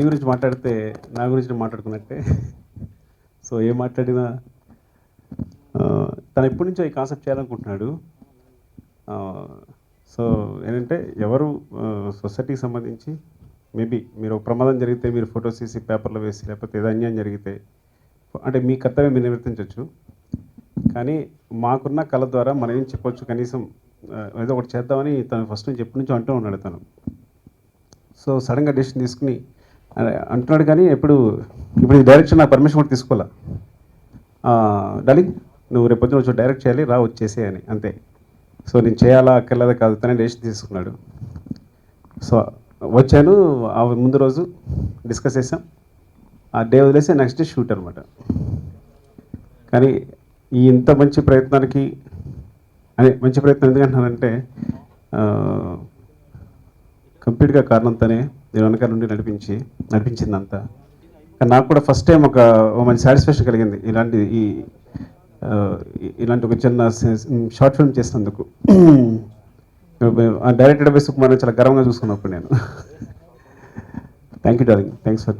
గురించి మాట్లాడితే నా గురించి నేను మాట్లాడుకున్నట్టే. సో ఏం మాట్లాడినా తను ఎప్పటి నుంచో ఈ కాన్సెప్ట్ చేయాలనుకుంటున్నాడు. సో ఏంటంటే ఎవరు సొసైటీకి సంబంధించి మేబీ మీరు ఒక ప్రమాదం జరిగితే మీరు ఫొటోస్ తీసి పేపర్లో వేసి లేకపోతే ఏదో అన్యాయం జరిగితే అంటే మీ కర్తవ్యం మీరు నిర్వర్తించవచ్చు. కానీ మాకున్న కళ ద్వారా మనం ఏం చెప్పొచ్చు? కనీసం ఏదో ఒకటి చేద్దామని తను ఫస్ట్ నుంచి ఎప్పటి నుంచో అంటూ ఉన్నాడు తను. సో సడన్గా డెసిషన్ తీసుకుని అంటున్నాడు కానీ ఎప్పుడు ఇప్పుడు ఈ డైరెక్షన్ నా పర్మిషన్ కూడా తీసుకోవాలా? డార్లింగ్ నువ్వు రేపు పొద్దున వచ్చి డైరెక్ట్ చేయాలి రా వచ్చేసే అని అంతే. సో నేను చేయాలా అక్కర్లేదా కాదు తనే డెసిషన్ తీసుకున్నాడు. సో వచ్చాను ఆ ముందు రోజు డిస్కస్ చేసాం. ఆ డే వదిలేసి నెక్స్ట్ డే షూట్ అనమాట కానీ ఈ ఇంత మంచి ప్రయత్నానికి అదే మంచి ప్రయత్నం ఎందుకంటున్నానంటే కంప్లీట్గా కారణంతోనే నేను వెనకాల నుండి నడిపించి నడిపించిందంతా. కానీ నాకు కూడా ఫస్ట్ టైం ఒక మంచి సాటిస్ఫాక్షన్ కలిగింది ఇలాంటి ఈ ఇలాంటి ఒక చిన్న షార్ట్ ఫిల్మ్ చేసినందుకు. ఆ డైరెక్టర్ బై సుకుమార్ చాలా గర్వంగా చూసుకున్నప్పుడు నేను. Thank you darling thanks for